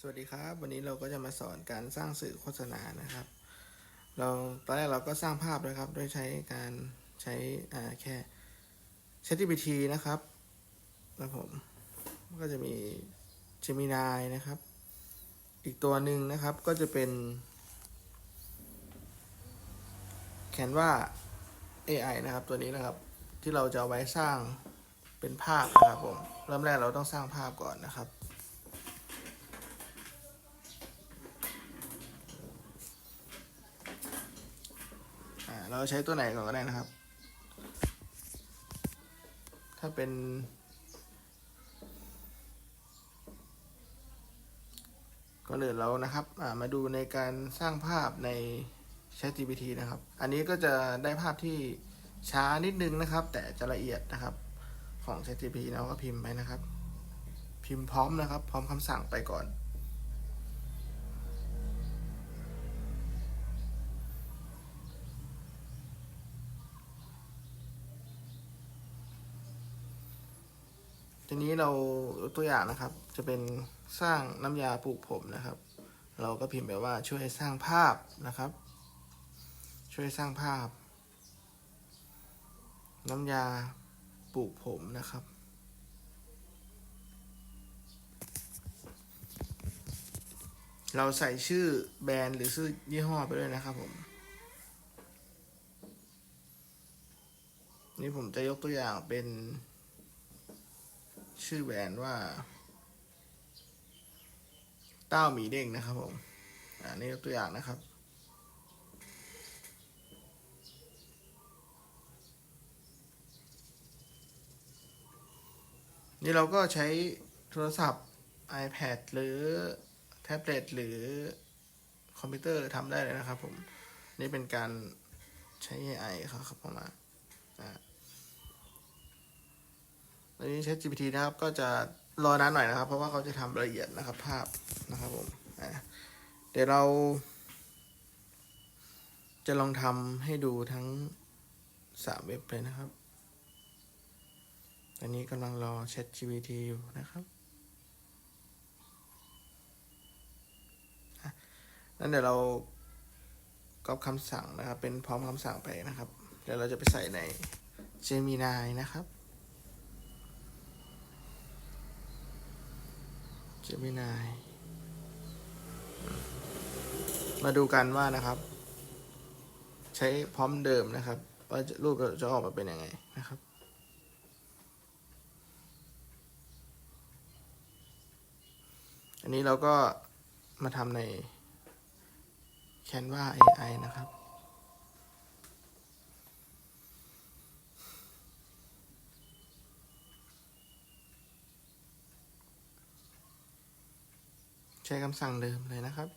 สวัสดีครับ วันนี้เราก็จะมาสอนการสร้างสื่อโฆษณานะครับ เราตอนแรกเราก็สร้างภาพนะครับ โดยใช้การใช้อ่าแค่ ChatGPT นะครับแล้วผมก็จะมี Gemini นะครับ อีกตัวหนึ่งนะครับก็จะเป็น Canva AI นะครับ ตัวนี้นะครับที่เราจะเอาไว้สร้างเป็นภาพนะครับผมเริ่มแรกเราต้องสร้างภาพก่อนนะครับ เราใช้ตัวไหนก่อนก็ได้นะครับ ถ้าเป็นก่อนอื่นเรานะครับมาดูในการสร้างภาพใน ChatGPT นะครับ อันนี้ก็จะได้ภาพที่ช้านิดนึงนะครับ แต่จะละเอียดนะครับของ ChatGPT เราก็พิมพ์ไปนะครับ พิมพ์พร้อมนะครับ พร้อมคำสั่งไปก่อน ทีนี้เราตัวอย่างนะครับ จะเป็นสร้างน้ำยาปลูกผมนะครับ เราก็พิมพ์แบบว่าช่วยสร้างภาพนะครับ ช่วยสร้างภาพ น้ำยาปลูกผมนะครับ เราใส่ชื่อแบรนด์หรือชื่อยี่ห้อไปด้วยนะครับผมนี่ผมจะยกตัวอย่างเป็น ชื่อแบรนด์ว่า เต้าหมีเด้งนะครับผม อ่านี่ตัวอย่างนะครับนี่เราก็ใช้โทรศัพท์ iPad หรือแท็บเล็ตหรือคอมพิวเตอร์ทำได้เลยนะครับผม นี่เป็นการใช้ AI ครับเข้ามาอ่า อันนี้ ChatGPT นะครับ ก็จะรอนานหน่อยนะครับ เพราะว่าเขาจะทำละเอียดนะครับภาพนะครับผมเดี๋ยวเรา จะลองทำให้ดูทั้งสามเว็บเลยนะครับ อันนี้กำลังรอ ChatGPT อยู่นะครับนั้นเดี๋ยวเราก๊อปคำสั่งนะครับ เป็นพร้อมคำสั่งไปนะครับ เดี๋ยวเราจะไปใส่ใน Gemini นะครับ เจมินาย มาดูกันว่านะครับ ใช้พร้อมเดิมนะครับว่าจะรูปจะออกมาเป็นยังไงนะครับอันนี้เราก็มาทำใน Canva AI นะครับ ใช้คำสั่งเดิมเลยนะครับ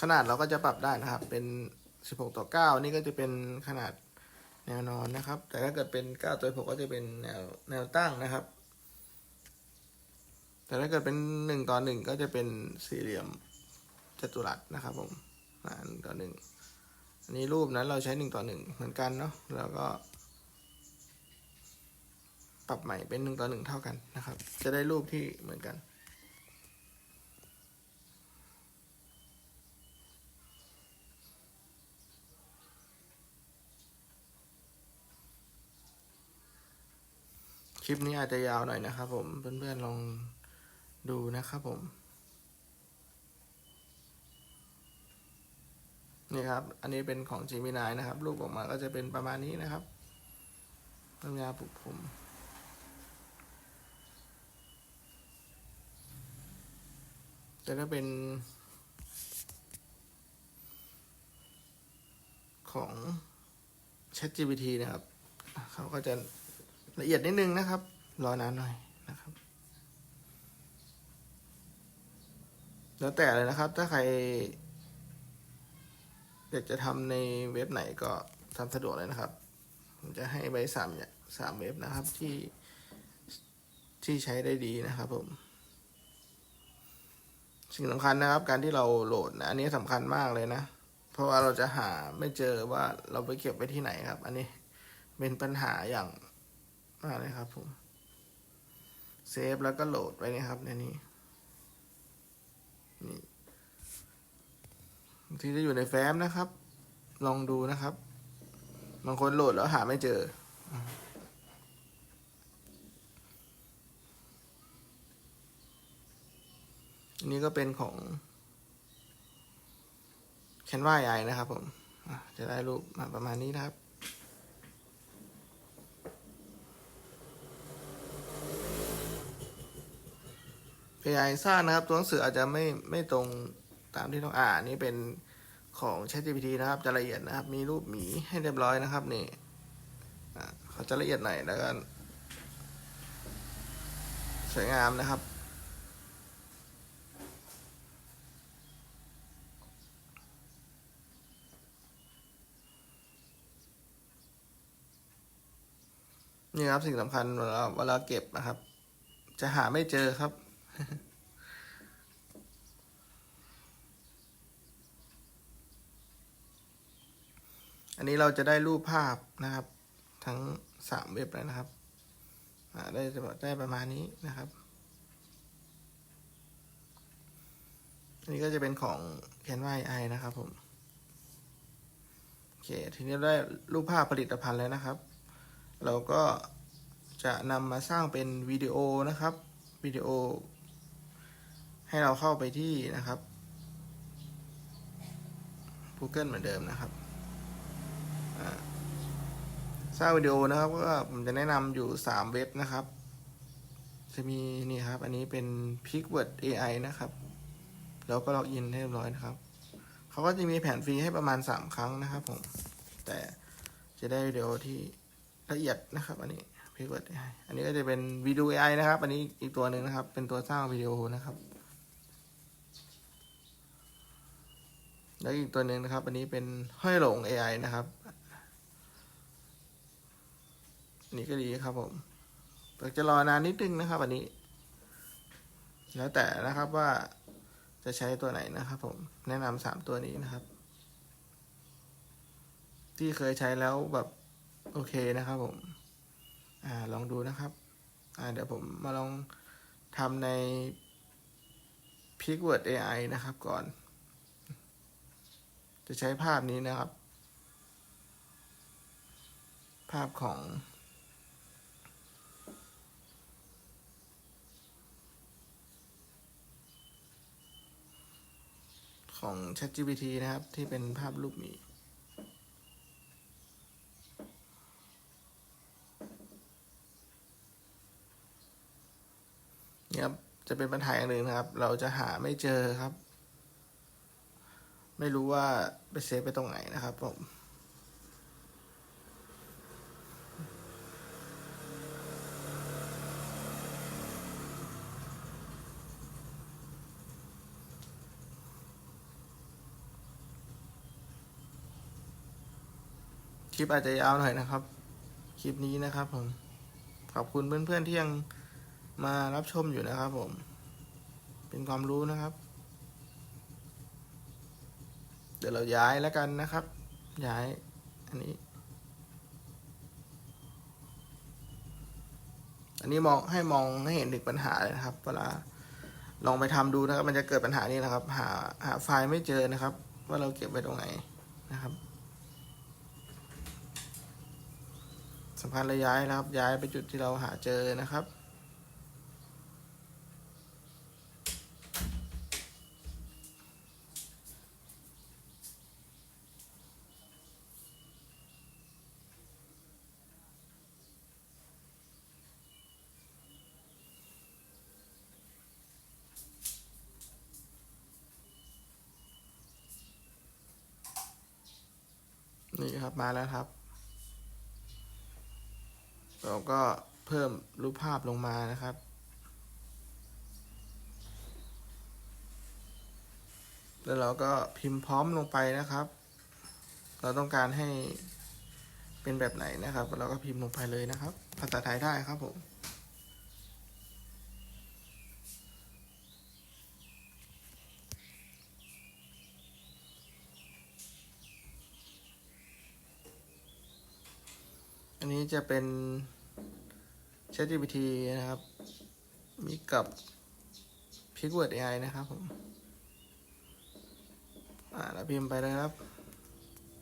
ขนาดเราก็จะปรับได้นะครับ เป็น 16 ต่อ 9 นี่ก็จะเป็นขนาดแนวนอนนะครับ แต่ถ้าเกิดเป็น 9 ต่อ 6 ก็จะเป็นแนวแนวตั้งนะครับ แต่ถ้าเกิดเป็น 1 ต่อ 1 ก็จะเป็นสี่เหลี่ยมจัตุรัสนะครับผมหนึ่งต่อหนึ่งอันนี้รูปนั้นเราใช้1ต่อ1เหมือนกันเนาะแล้วก็ ปรับใหม่เป็นหนึ่งต่อหนึ่งเท่ากันนะครับ จะได้รูปที่เหมือนกันคลิปนี้อาจจะยาวหน่อยนะครับผม เพื่อนๆลองดูนะครับผม นี่ครับ อันนี้เป็นของ Gemini นะครับ รูปออกมาก็จะเป็นประมาณนี้นะครับน้ำยาปลุกผม แต่ถ้าเป็น ของ ChatGPT นะครับ เขาก็จะละเอียดนิดนึงนะครับ รอนานหน่อยนะครับ แล้วแต่เลยนะครับ ถ้าใครอยากจะทำในเว็บไหนก็ทำสะดวกเลยนะครับ ผมจะให้ไว้สามเนี่ยสามเว็บนะครับที่ที่ใช้ได้ดีนะครับผม สิ่งสำคัญนะครับ การที่เราโหลดนะอันนี้สำคัญมากเลยนะ เพราะว่าเราจะหาไม่เจอว่าเราไปเก็บไว้ที่ไหนครับ อันนี้เป็นปัญหาอย่างมากเลยครับผมเซฟแล้วก็โหลดไว้นะครับในนี้นี่ที่จะอยู่ในแฟ้มนะครับ ลองดูนะครับ บางคนโหลดแล้วหาไม่เจอ อันนี้ก็เป็นของ Canva AI นะครับผม จะได้รูปมาประมาณนี้นะครับ AI สร้างนะครับ ตัวหนังสืออาจจะไม่ไม่ตรงตามที่ต้องอ่านนี่เป็นของ ChatGPT นะครับ จะละเอียดนะครับ มีรูปหมีให้เรียบร้อยนะครับนี่เขาจะละเอียดหน่อยแล้วก็สวยงามนะครับ นี่ครับสิ่งสำคัญเวลาเวลาเก็บนะครับ จะหาไม่เจอครับ อันนี้เราจะได้รูปภาพนะครับ ทั้งสามเว็บแล้วนะครับได้ได้ประมาณนี้นะครับ อันนี้ก็จะเป็นของ Canva AI นะครับผม โอเค ทีนี้ได้รูปภาพผลิตภัณฑ์แล้วนะครับ เราก็จะนำมาสร้างเป็นวิดีโอนะครับวิดีโอ ให้เราเข้าไปที่นะครับ Google เหมือนเดิมนะครับสร้างวิดีโอนะครับก็ผมจะแนะนำอยู่ 3 เว็บนะครับ จะมีนี่ครับ อันนี้เป็น p i c w o r d AI นะครับ แล้วก็ล็อกอินให้เรียบร้อยนะครับ เขาก็จะมีแผนฟรีให้ประมาณ 3 ครั้งนะครับผม แต่จะได้วิดีโอที่ ละเอียดนะครับ อันนี้พิกเวิร์ดอันนี้ก็จะเป็นวิดีโอ AI นะครับ อันนี้อีกตัวหนึ่งนะครับ เป็นตัวสร้างวิดีโอนะครับ แล้วอีกตัวหนึ่งนะครับ อันนี้เป็นห้อยหลง AI นะครับอันนี้ก็ดีครับผมแต่จะรอนานนิดนึงนะครับ อันนี้ แล้วแต่นะครับว่าจะใช้ตัวไหนนะครับ ผม แนะนำสามตัวนี้นะครับ ที่เคยใช้แล้วแบบ โอเคนะครับผมอ่าลองดูนะครับอ่าเดี๋ยวผมมาลองทำใน Pickword AI นะครับก่อน จะใช้ภาพนี้นะครับ ภาพของของ ChatGPT นะครับ ที่เป็นภาพรูปหมี เนี่ยครับจะเป็นปัญหาอย่างหนึ่งนะครับ เราจะหาไม่เจอครับ ไม่รู้ว่าไปเซฟไปตรงไหนนะครับผมคลิปอาจจะยาวหน่อยนะครับ คลิปนี้นะครับผม ขอบคุณเพื่อนๆที่ยัง มารับชมอยู่นะครับผม เป็นความรู้นะครับ เดี๋ยวเราย้ายแล้วกันนะครับ ย้าย อันนี้ อันนี้มองให้มองให้เห็นถึงปัญหาเลยนะครับ เวลาลองไปทำดูนะครับ มันจะเกิดปัญหานี้นะครับ หาหาไฟล์ไม่เจอนะครับ ว่าเราเก็บไว้ตรงไหนนะครับสำคัญเลยย้ายนะครับ ย้ายไปจุดที่เราหาเจอนะครับ นี่ครับมาแล้วครับ เราก็เพิ่มรูปภาพลงมานะครับ แล้วเราก็พิมพ์พร้อมลงไปนะครับ เราต้องการให้เป็นแบบไหนนะครับ เราก็พิมพ์ลงไปเลยนะครับ ภาษาไทยได้ครับผม นี้จะเป็น ChatGPT นะครับ มีกับพิกเวิร์ด AI นะครับผมอ่าแล้วพิมพ์ไปเลยครับ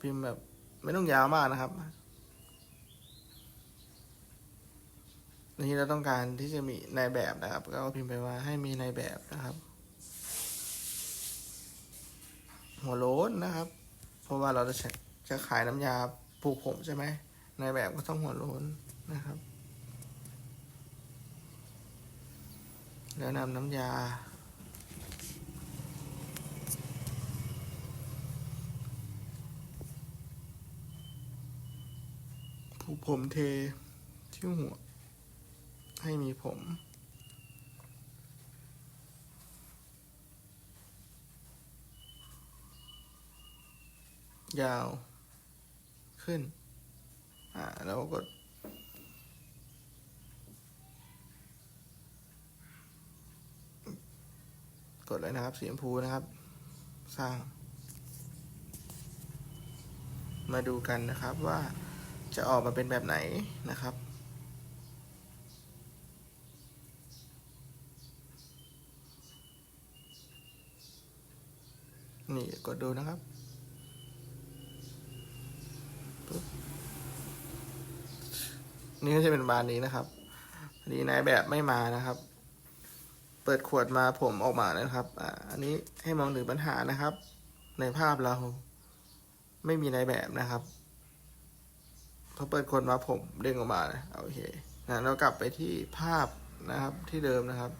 พิมพ์แบบไม่ต้องยาวมากนะครับนี่เราต้องการที่จะมีในแบบนะครับ ก็พิมพ์ไปว่าให้มีในแบบนะครับ หัวโล้นนะครับ เพราะว่าเราจะจะขายน้ำยาปลูกผมใช่ไหม ในายแบบก็ต้องหัวโล้นนะครับ แล้วนำน้ำยา ผูกผมเทที่หัว ให้มีผมยาว ขึ้น อ่าแล้วก็กดกดเลยนะครับสีชมพูนะครับ สร้าง มาดูกันนะครับว่าจะออกมาเป็นแบบไหนนะครับ นี่กดดูนะครับปึ๊บ นี่ก็จะเป็นบานนี้นะครับอันนี้นายแบบไม่มานะครับ เปิดขวดมาผมออกมานะครับอ่าอันนี้ให้มองถึงปัญหานะครับ ในภาพเราไม่มีนายแบบนะครับพอเปิดขวดมาผมเด้งออกมาโอเคนะเรากลับไปที่ภาพนะครับที่เดิมนะครับ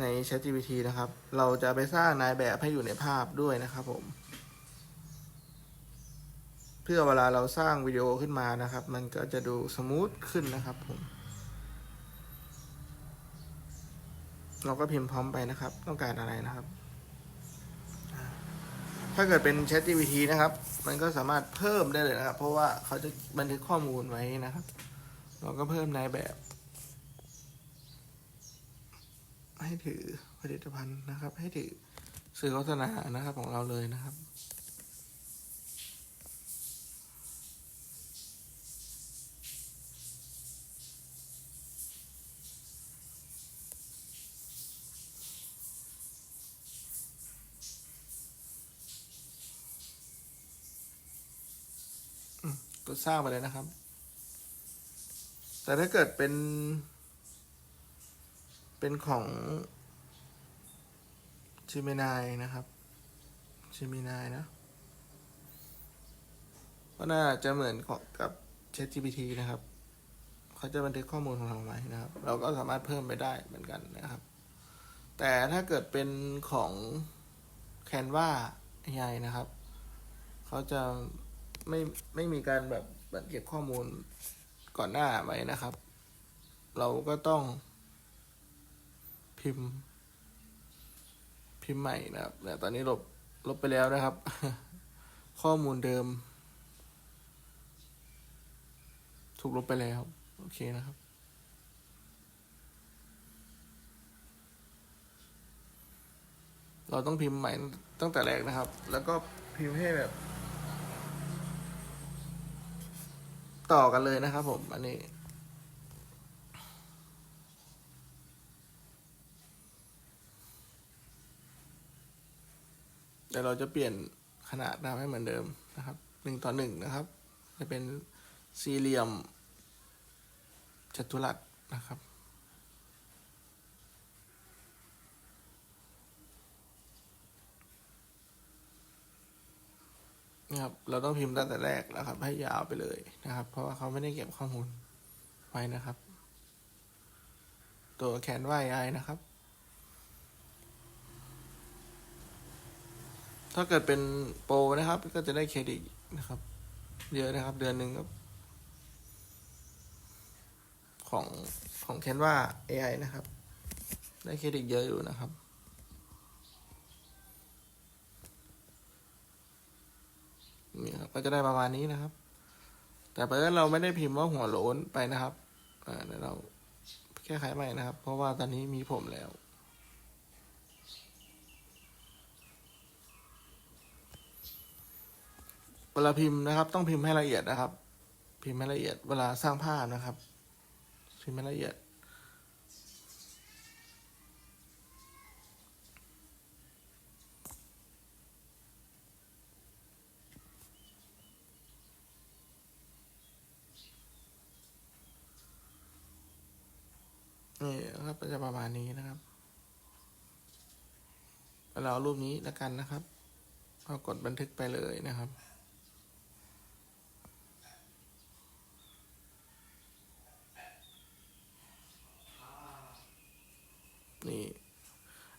ใน ChatGPT นะครับ เราจะไปสร้างนายแบบให้อยู่ในภาพด้วยนะครับผม เพื่อเวลาเราสร้างวิดีโอขึ้นมานะครับ มันก็จะดูสมูทขึ้นนะครับผม เราก็พิมพ์พร้อมไปนะครับ ต้องการอะไรนะครับ ถ้าเกิดเป็น ChatGPT นะครับ มันก็สามารถเพิ่มได้เลยนะครับ เพราะว่าเขาจะบันทึกข้อมูลไว้นะครับ เราก็เพิ่มนายแบบ ให้ถือผลิตภัณฑ์นะครับ ให้ถือสื่อโฆษณานะครับของเราเลยนะครับ สร้างไปเลยนะครับ แต่ถ้าเกิดเป็น เป็นของ Gemini นะครับ Gemini นะ ก็น่าจะเหมือนกับ ChatGPT นะครับ เขาจะบันทึกข้อมูลของเราไว้นะครับ เราก็สามารถเพิ่มไปได้เหมือนกันนะครับ แต่ถ้าเกิดเป็นของ Canva AI นะครับ เขาจะ ไม่ไม่มีการแบบบันเก็บข้อมูลก่อนหน้าไว้นะครับ เราก็ต้องพิมพ์ พิมพ์ใหม่นะครับแต่ตอนนี้ลบลบไปแล้วนะครับ ข้อมูลเดิม ถูกลบไปแล้ว โอเคนะครับเราต้องพิมพ์ใหม่ตั้งแต่แรกนะครับ แล้วก็พิมพ์ให้แบบ ต่อกันเลยนะครับผมอันนี้เดี๋ยวเราจะเปลี่ยนขนาดนะครับให้เหมือนเดิมนะครับหนึ่งต่อหนึ่งนะครับ จะเป็นสี่เหลี่ยมจัตุรัสนะครับ นะครับ เราต้องพิมพ์ตั้งแต่แรกนะครับ ให้ยาวไปเลยนะครับ เพราะว่าเขาไม่ได้เก็บข้อมูลไว้นะครับ ตัวแคนวายไอนะครับ ถ้าเกิดเป็นโปรนะครับ ก็จะได้เครดิตนะครับ เยอะนะครับ เดือนหนึ่งครับ ของของแคนวา AI นะครับ ได้เครดิตเยอะอยู่นะครับ นี่ครับก็จะได้ประมาณนี้นะครับ แต่เพื่อนเราไม่ได้พิมพ์ว่าหัวโล้นไปนะครับอ่าเดี๋ยวเราแก้ไขใหม่นะครับ เพราะว่าตอนนี้มีผมแล้วเวลาพิมพ์นะครับ ต้องพิมพ์ให้ละเอียดนะครับ พิมพ์ให้ละเอียด เวลาสร้างภาพนะครับ พิมพ์ให้ละเอียด นะครับก็จะประมาณนี้นะครับเราเอารูปนี้แล้วกันนะครับเอากดบันทึกไปเลยนะครับ นี่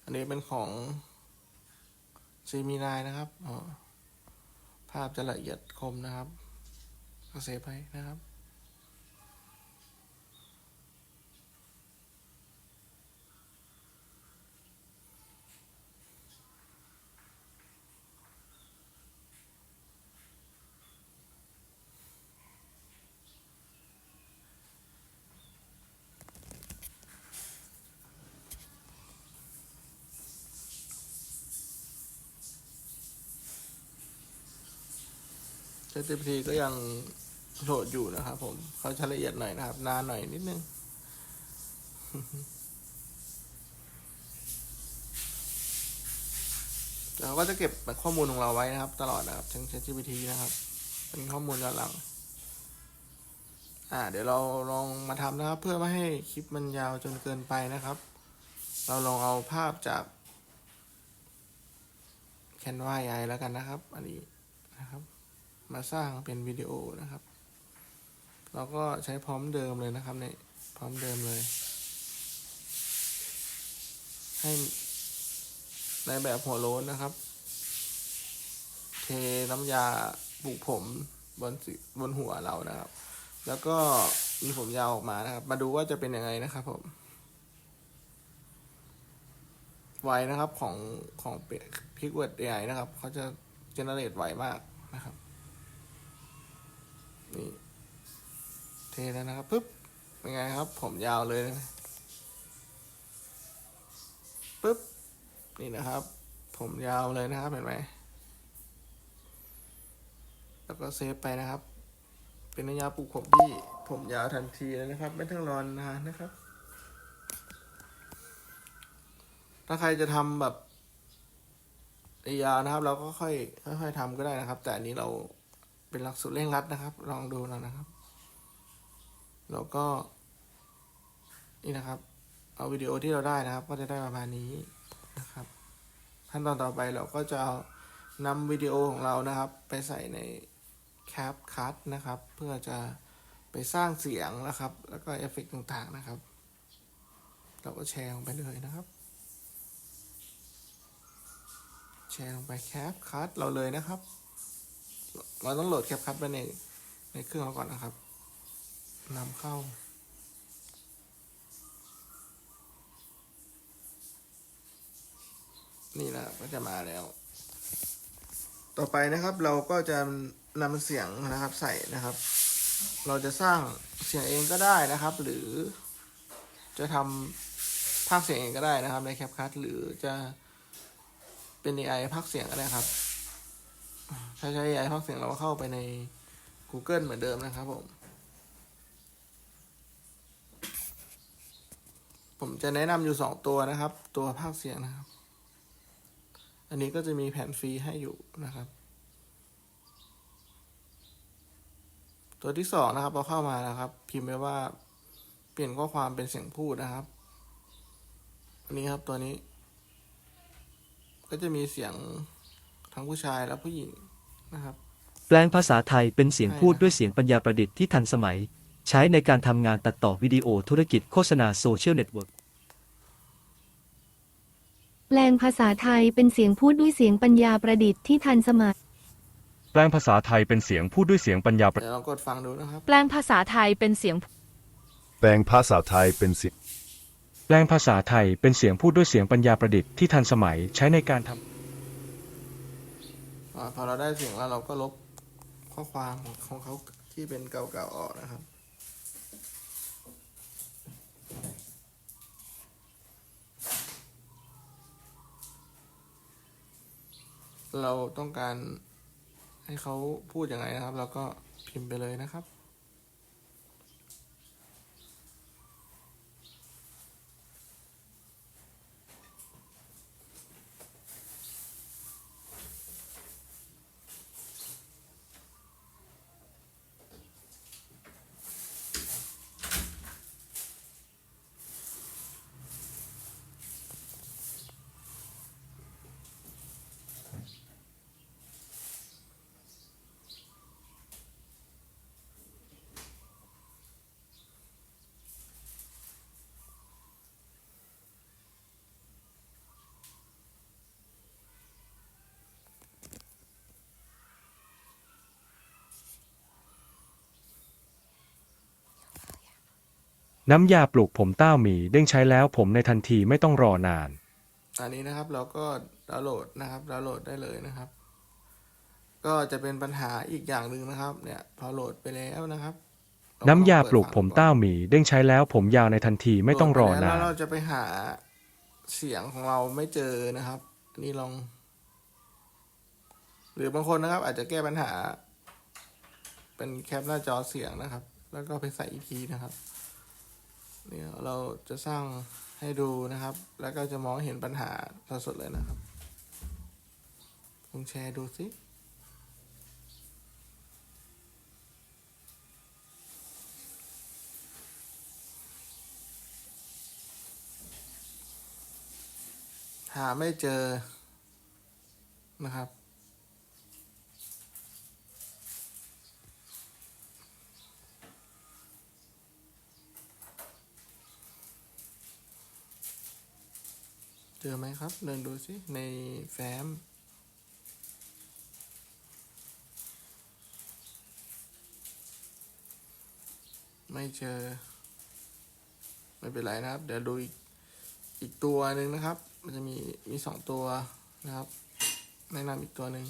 อันนี้เป็นของซีมีนายนะครับ ภาพจะละเอียดคมนะครับก็เซฟไว้นะครับ ChatGPT ก็ยังโหลดอยู่นะครับผมเขาจะละเอียดหน่อยนะครับ นานหน่อยนิดนึงเขาก็จะเก็บข้อมูลของเราไว้นะครับ ตลอดนะครับทั้ง ChatGPT นะครับ เป็นข้อมูลย้อนหลัง อ่า เดี๋ยวเราลองมาทำนะครับ เพื่อไม่ให้คลิปมันยาวจนเกินไปนะครับ เราลองเอาภาพจาก Canva AI แล้วกันนะครับ อันนี้นะครับ มาสร้างเป็นวิดีโอนะครับ เราก็ใช้พร้อมเดิมเลยนะครับในพร้อมเดิมเลย ให้ในแบบหัวโล้นนะครับ เทน้ำยาปลูกผมบนสิบนหัวเรานะครับ แล้วก็มีผมยาวออกมานะครับ มาดูว่าจะเป็นยังไงนะครับผมไวนะครับของของพิกเวิร์ด AI นะครับเขาจะเจเนเรตไวมากนะครับ นี่เทแล้วนะครับปุ๊บเป็นไงครับ ผมยาวเลยนะปุ๊บนี่นะครับ ผมยาวเลยนะครับเห็นไหมแล้วก็เซฟไปนะครับ เป็นน้ำยาปลูกผมที่ผมยาวทันทีเลยนะครับ ไม่ต้องรอนนานนะครับ ถ้าใครจะทำแบบยาวนะครับ เราก็ค่อยค่อยๆทำก็ได้นะครับ แต่อันนี้เรา เป็นหลักสูตรเร่งรัดนะครับ ลองดูแล้วนะครับ แล้วก็ นี่นะครับ เอาวิดีโอที่เราได้นะครับ ก็จะได้ประมาณนี้นะครับ ขั้นตอนต่อไปเราก็จะเอานำวิดีโอของเรานะครับ ไปใส่ในแคปคัทนะครับ เพื่อจะไปสร้างเสียงนะครับ แล้วก็เอฟเฟกต์ต่างๆนะครับ เราก็แชร์ลงไปเลยนะครับ แชร์ลงไปแคปคัทเราเลยนะครับ เราต้องโหลดแคปคัทไปในในเครื่องเราก่อนนะครับนำเข้า นี่นะก็จะมาแล้ว ต่อไปนะครับเราก็จะนำเสียงนะครับใส่นะครับ เราจะสร้างเสียงเองก็ได้นะครับ หรือจะทำภาคเสียงเองก็ได้นะครับในแคปคัทหรือจะเป็น AI ภาคเสียงก็ได้ครับ ถ้าใช้ AI ภาคเสียงเราก็เข้าไปใน Google เหมือนเดิมนะครับผม ผมจะแนะนำอยู่สองตัวนะครับ ตัวภาคเสียงนะครับ อันนี้ก็จะมีแผ่นฟรีให้อยู่นะครับ ตัวที่สองนะครับพอเข้ามานะครับ พิมพ์ไว้ว่าเปลี่ยนข้อความเป็นเสียงพูดนะครับ อันนี้ครับตัวนี้ ก็จะมีเสียง ทั้งผู้ชายและผู้หญิงนะครับ แปลงภาษาไทยเป็นเสียงพูดด้วยเสียงปัญญาประดิษฐ์ที่ทันสมัย ใช้ในการทำงานตัดต่อวิดีโอธุรกิจโฆษณาโซเชียลเน็ตเวิร์กแปลงภาษาไทยเป็นเสียงพูดด้วยเสียงปัญญาประดิษฐ์ที่ทันสมัย แปลงภาษาไทยเป็นเสียงพูดด้วยเสียงปัญญาประเดี๋ยวลองกดฟังดูนะครับ แปลงภาษาไทยเป็นเสียง แปลงภาษาไทยเป็นเสียง แปลงภาษาไทยเป็นเสียงพูดด้วยเสียงปัญญาประดิษฐ์ที่ทันสมัยใช้ในการทำอา พอเราได้เสียงแล้วเราก็ลบข้อความของเขาที่เป็นเก่าๆออกนะครับเราต้องการให้เขาพูดยังไงนะครับ เราก็พิมพ์ไปเลยนะครับ น้ำยาปลูกผมต้าหมีเด้งใช้แล้วผมในทันทีไม่ต้องรอนาน อันนี้นะครับเราก็ดาวน์โหลดนะครับดาวน์โหลดได้เลยนะครับ ก็จะเป็นปัญหาอีกอย่างหนึ่งนะครับ เนี่ยพอโหลดไปแล้วนะครับเรก็น้ำยาปลูกเดผมฟังต้าหมีเด้งใช้แล้วผมยาวในทันทีไม่ต้องรอโหลดปนาแล้วนเราจะไปหาเสียงของเราไม่เจอนะครับอันนี่ลอง หรือบางคนนะครับ อาจจะแก้ปัญหา เป็นแคปหน้าจอเสียงนะครับ แล้วก็ไปใส่อีกทีนะครับ เนี่ยเราจะสร้างให้ดูนะครับ แล้วก็จะมองเห็นปัญหาสดๆเลยนะครับลองแชร์ดูสิหาไม่เจอนะครับ จอไหมครับ เดินดูสิ ในแฟ้ม ไม่เจอ ไม่เป็นไรนะครับ เดี๋ยวดูอีกอีกตัวหนึ่งนะครับ มันจะมีมีสองตัวนะครับ แนะนำอีกตัวหนึ่ง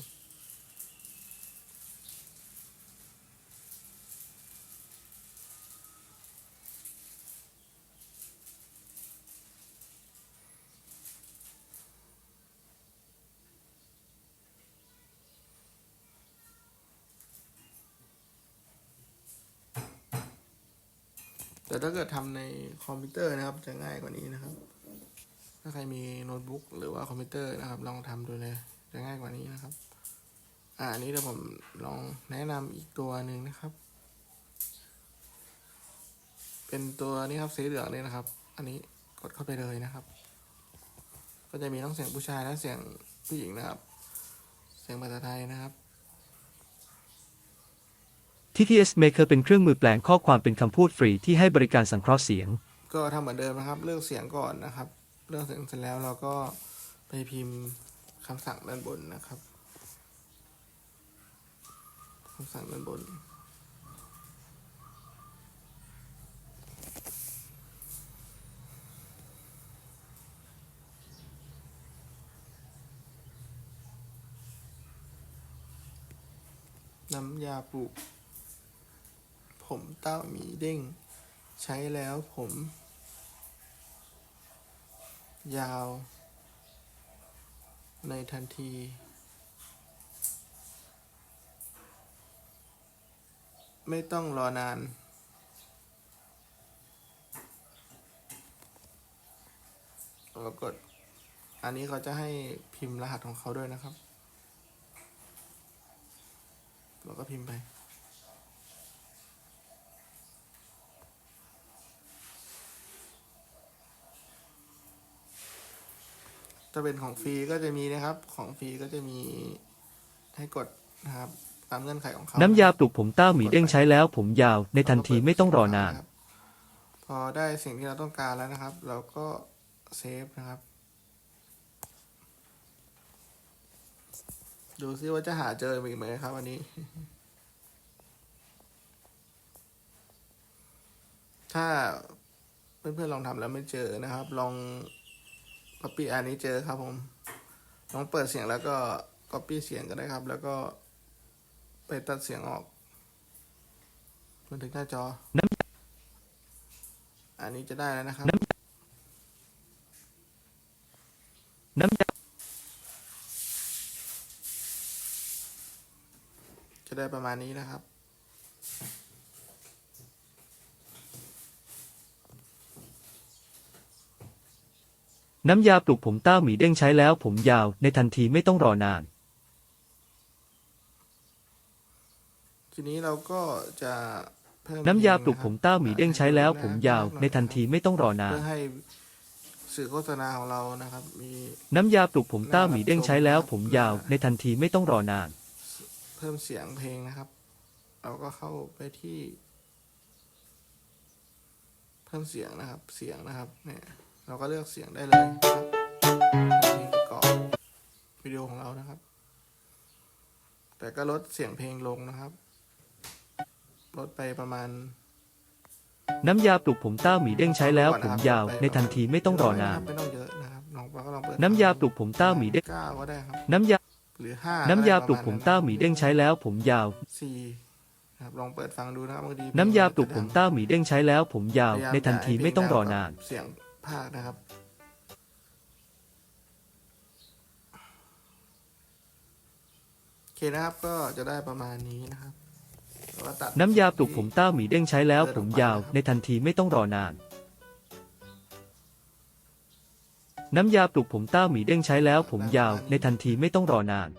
แต่ถ้าเกิดทำในคอมพิวเตอร์นะครับจะง่ายกว่านี้นะครับ ถ้าใครมีโน้ตบุ๊กหรือว่าคอมพิวเตอร์นะครับ ลองทำดูเลยจะง่ายกว่านี้นะครับ อ่าอันนี้เดี๋ยวผมลองแนะนำอีกตัวหนึ่งนะครับ เป็นตัวนี้ครับสีเหลืองนี่นะครับ อันนี้กดเข้าไปเลยนะครับ ก็จะมีทั้งเสียงผู้ชายและเสียงผู้หญิงนะครับ เสียงภาษาไทยนะครับ TTS Maker เป็นเครื่องมือแปลงข้อความเป็นคำพูดฟรีที่ให้บริการสังเคราะห์เสียง ก็ทำเหมือนเดิมนะครับ เลือกเสียงก่อนนะครับ เลือกเสียงเสร็จแล้วเราก็ไปพิมพ์คำสั่งด้านบนนะครับคำสั่งด้านบน น้ำยาปลูก ผมเต้ามีเด้ง ใช้แล้วผม ยาว ในทันที ไม่ต้องรอนาน เรากด อันนี้เขาจะให้พิมพ์รหัสของเขาด้วยนะครับ เราก็พิมพ์ไป ถ้าเป็นของฟรีก็จะมีนะครับ ของฟรีก็จะมีให้กดนะครับตามเงื่อนไขของเขาน้ำยาปลูกผมต้าหมีเด้งใช้แล้ว ผมยาวในทันทีไม่ต้องรอนานครับพอได้สิ่งที่เราต้องการแล้วนะครับ เราก็เซฟนะครับ ดูซิว่าจะหาเจออีกไหมครับวันนี้ ถ้าเพื่อนๆลองทำแล้วไม่เจอนะครับ ลอง copy อันนี้เจอครับผมลองเปิดเสียงแล้วก็ copy เสียงก็ได้ครับ แล้วก็ไปตัดเสียงออกบันทึกหน้าจอ อันนี้จะได้แล้วนะครับน้ำจะได้ประมาณนี้นะครับ น้ำยาปลูกผมต้าหมีเด้งใช้แล้วผมยาวในทันทีไม่ต้องรอนาน ทีนี้เราก็จะเพิ่มน้ำยาเพงปลุกนะครับผมต้าหมีเด้งใช้แล้วผมยาวในทันทีไม่ต้องรอนาน เพื่อให้สื่อโฆษณาของเรานะครับ มีน้ำยาปลุกผมต้าหมีเด้งใช้แล้วผมยาวในทันทีไม่ต้องรอนาน เพิ่มเสียงเพลงนะครับ เราก็เข้าไปที่ เพิ่มเสียงนะครับ เสียงนะครับ เนี่ย เราก็เลือกเสียงได้เลยนะครับเพลงประกอบวิดีโอของเรานะครับ แต่ก็ลดเสียงเพลงลงนะครับ ลดไปประมาณน้ำยาปลุกผมต้าหมีเด้งใช้แล้วผมยาว ในทันทีไม่ต้องรอนานไม่ต้องเยอะนะครับลองก็ลองเปิดน้ำยาปลุกผมต้าหมีเด้งเก้าก็ได้ครับน้ำยาหรือห้าน้ำยาปลุกระผมณนั้นต้าหมีเด้งใช้แล้วผมยาวสี่นะครับลองเปิดฟังดูนะครับบางทีน้ำยาปลุกผมต้าหมีเด้งใช้แล้วผมยาวพยายามในทันทีอย่าให้ไม่ต้องเพลรองดันานกับเสียง ภาคนะครับ โอเคนะครับก็จะได้ประมาณนี้นะครับแล้วก็ตัดน้ำยาปลุกผมต้าหมีเด้งใช้แล้วผมยาวในทันทีไม่ต้องรอนาน น้ำยาปลุกผมต้าหมีเด้งใช้แล้วผมยาวในทันทีไม่ต้องรอนาน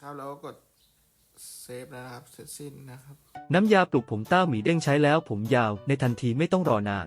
ครับแล้วก็กด เซฟนะครับ เสร็จสิ้นนะครับ น้ำยาปลุกผมต้าหมีเด้งใช้แล้วผมยาวในทันทีไม่ต้องรอนาน